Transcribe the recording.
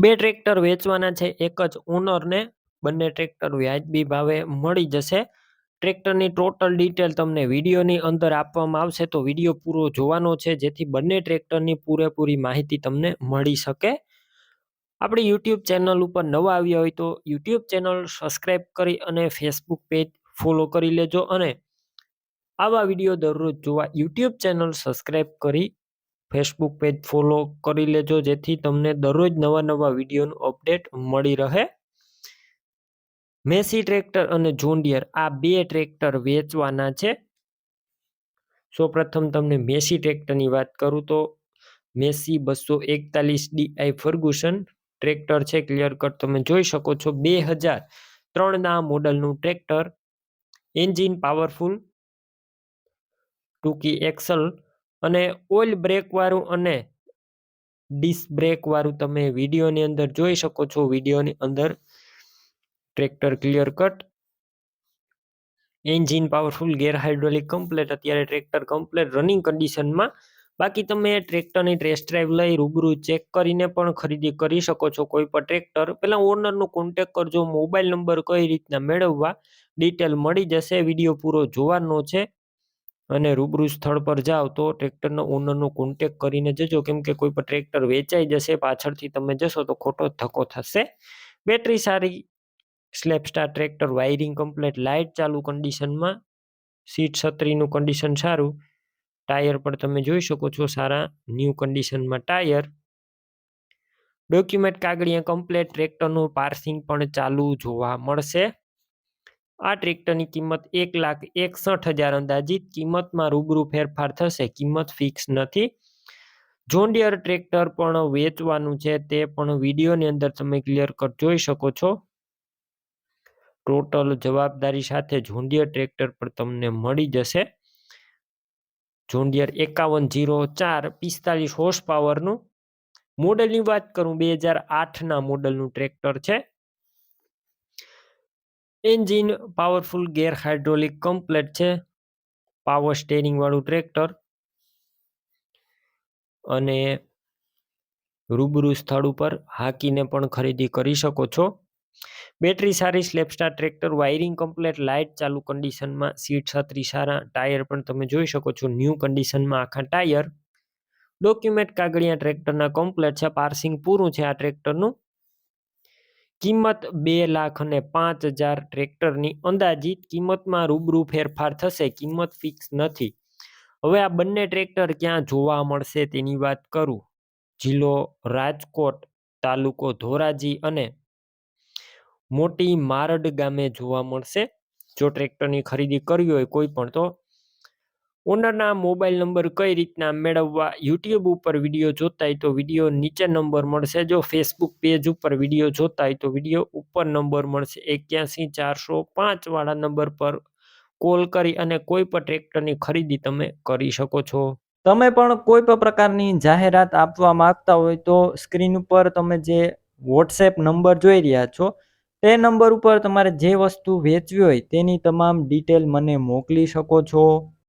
બે ટ્રેક્ટર વેચવાના છે, એક જ ઓનરને બંને ટ્રેક્ટર વ્યાજબી ભાવે મળી જશે. ટ્રેક્ટરની ટોટલ ડિટેલ તમને વિડીયોની અંદર આપવામાં આવશે, તો વીડિયો પૂરો જોવાનો છે, જેથી બંને ટ્રેક્ટરની પૂરેપૂરી માહિતી તમને મળી શકે. આપણી યુટ્યુબ ચેનલ ઉપર નવા આવ્યા હોય તો યુટ્યુબ ચેનલ સબસ્ક્રાઈબ કરી અને ફેસબુક પેજ ફોલો કરી લેજો અને આવા વીડિયો દરરોજ જોવા યુટ્યુબ ચેનલ સબસ્ક્રાઈબ કરી ફેસબુક પેજ ફોલો કરી લેજો, જેથી તમને દરરોજ નવા નવા વિડીયોનું અપડેટ મળી રહે. મેસી ટ્રેક્ટર અને જોન્ડિયર આ બે ટ્રેક્ટર વેચવાના છે. સૌપ્રથમ તમને મેસી ટ્રેક્ટરની વાત કરું તો, મેસી બસો એકતાલીસ ડીઆઈ ફર્ગુસન ટ્રેક્ટર છે ક્લિયર કટ તમે જોઈ શકો છો. બે હજાર ત્રણના મોડલનું ટ્રેક્ટર, એન્જિન પાવરફુલ ટૂંકી એક્સલ અને ઓઇલ બ્રેકવાળું અને ડિસ્ક બ્રેકવાળું તમે વિડીયોની અંદર જોઈ શકો છો. વિડીયોની અંદર tractor clear cut, engine powerful, gear hydraulic complete, અત્યારે ટ્રેક્ટર કમ્પ્લેટ રનિંગ કન્ડિશનમાં. બાકી તમે ટ્રેક્ટરની ટેસ્ટ ડ્રાઈવ લઈ રૂબરૂ ચેક કરીને પણ ખરીદી કરી શકો છો. કોઈ પણ ટ્રેક્ટર, પહેલાં ઓનરનો કોન્ટેક કરજો. મોબાઈલ નંબર કઈ રીતના મેળવવા ડિટેલ મળી જશે. વીડિયો પૂરો જોવાનો છે. અને રૂબરૂ સ્થળ પર જાઓ તો ટ્રેક્ટરનો ઓનરનો કોન્ટેક કરીને જજો. કેમ કે કોઈ પણ ટ્રેક્ટર વેચાઈ જશે, પાછળથી તમે જશો તો ખોટો ધક્કો થશે. બેટરી સારી self starter tractor wiring complete light ચાલુ કન્ડિશનમાં સીટ છત્રીનું કન્ડિશન સારું. ટાયર પણ તમે જોઈ શકો છો સારા ન્યૂ કન્ડિશનમાં ટાયર. ડોક્યુમેન્ટ કાગળિયા કમ્પ્લેટ ટ્રેક્ટરનું પાર્સિંગ પણ ચાલુ જોવા મળશે. આ ટ્રેક્ટરની કિંમત એક લાખ એકસઠ હજાર અંદાજિત. કિંમતમાં રૂબરૂ ફેરફાર થશે. કિંમત ફિક્સ નથી. જોન્ડિયર ટ્રેક્ટર પણ વેચવાનું છે. તે પણ વિડીયોની અંદર તમે ક્લિયર કટ જોઈ શકો છો. ટોટલ જવાબદારી સાથે જોન્ડિયર ટ્રેક્ટર પર તમને મળી જશે. જોન્ડિયર એકાવન જીરો ચાર પિસ્તાલીસ હોર્સ પાવરનું મોડલની વાત કરું, બે હજાર આઠના મોડલનું ટ્રેક્ટર છે. Engine powerful, gear hydraulic, complete છે. પાવર સ્ટેરિંગ વાળું ટ્રેક્ટર. અને રૂબરૂ સ્થળ ઉપર હાકીને પણ ખરીદી કરી શકો છો. બેટરી સારી self starter tractor, wiring complete, light ચાલુ કન્ડિશનમાં, સીટ છત્રી સારા, ટાયર પણ તમે જોઈ શકો છો, ન્યૂ કન્ડિશનમાં આખા ટાયર. ડોક્યુમેન્ટ કાગળિયા ટ્રેક્ટરના કમ્પ્લેટ છે, પાર્સિંગ પૂરું છે આ ટ્રેક્ટરનું. કિંમત બે લાખ અને પાંચ હજાર ટ્રેક્ટરની અંદાજિત કિંમતમાં રૂબરૂ ફેરફાર થશે, કિંમત ફિક્સ નથી. હવે આ બંને ટ્રેક્ટર ક્યાં જોવા મળશે તેની વાત કરું. જિલ્લો રાજકોટ તાલુકો ધોરાજી અને મોટી મારડ ગામે જોવા મળશે. જો ટ્રેક્ટરની ખરીદી કરવી હોય કોઈ પણ, તો ઓનરના મોબાઈલ નંબર કઈ રીતના મેળવવા, યુટ્યુબ ઉપર વીડિયો જોતા હોય તો વીડિયો નીચે નંબર મળશે. જો ફેસબુક પેજ ઉપર વીડિયો જોતા હોય તો વીડિયો ઉપર નંબર મળશે. એક્યાસી ચારસો પાંચ વાળા નંબર પર કોલ કરી અને કોઈ પણ ટ્રેક્ટરની ખરીદી તમે કરી શકો છો. તમે પણ કોઈ પણ પ્રકારની જાહેરાત આપવા માંગતા હોય તો સ્ક્રીન ઉપર તમે જે વોટ્સએપ નંબર જોઈ રહ્યા છો, તે નંબર ઉપર તમારે જે વસ્તુ વેચવી હોય તેની તમામ ડિટેલ મને મોકલી શકો છો.